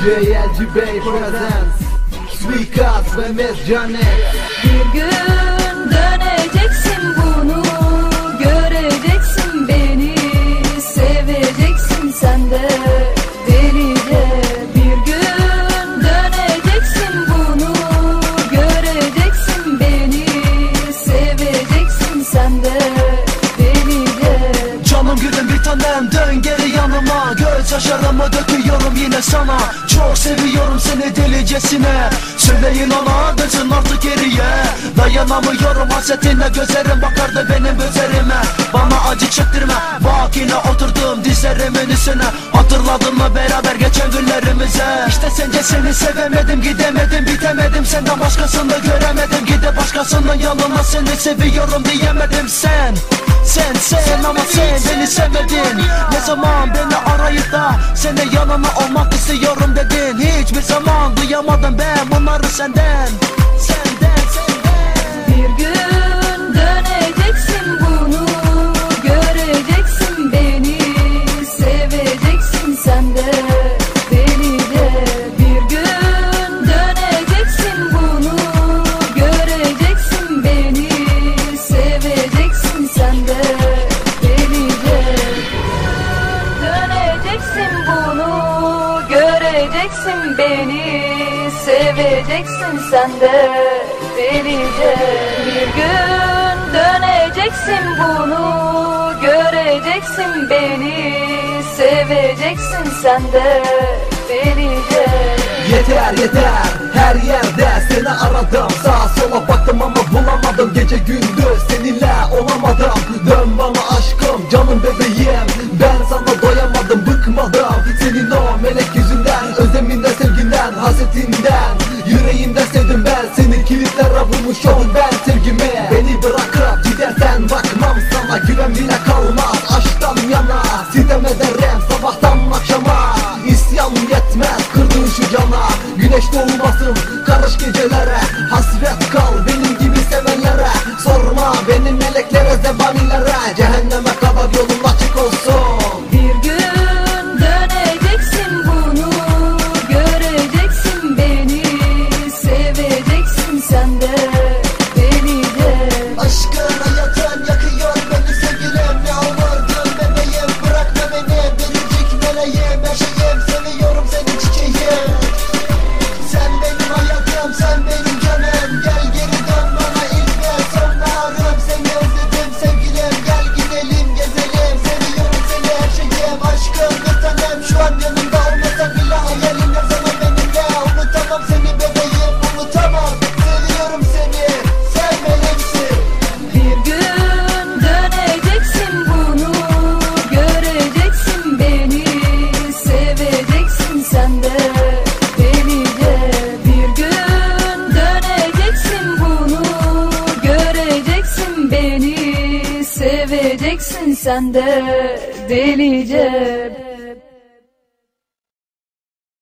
JLG Bey Presents Suikast ve Mezcanet Bir gün döneceksin bunu göreceksin beni seveceksin sen de delice. Bir gün döneceksin bunu göreceksin beni seveceksin sen de delice. Canım gülüm bir tanem dön geri yaşlarımı döküyorum yine sana. Çok seviyorum seni delicesine. Söyleyin ona dönsün artık geriye Dayanamıyorum hasretine gözlerim bakardı benim üzerime Bana acı çektirme Bak yine oturdum dizlerimin üstüne. Hatırladın mı beraber geçen günlerimize? İşte sence seni sevemedim gidemedim bitemedim. Senden başkasını göremedim Gide başkasının yanına seni seviyorum diyemedim. Sen sen sen ama sen beni sevmedin. Ne zaman beni arayıp da Senin yanına olmak istiyorum dedin. Hiçbir zaman duyamadım ben bunları Senden. Senden seveceksin sen de. Delice bir gün döneceksin bunu. Göreceksin beni. Seveceksin sen de. Delice. Yeter yeter. Her yerde seni aradım. Sağa sola baktım ama bulamadım. Gece gündüz seninle olamadım. Dön bana kilitlere vurmuşum ben sevgimi Beni bırakıp gidersen bakmam sana. Güven bile kalmaz aşktan yana. Sitem ederim sabahtan akşama. İsyan yetmez kırdığın şu cana. Güneş doğmasın karış gecelere göreceksin sen de delice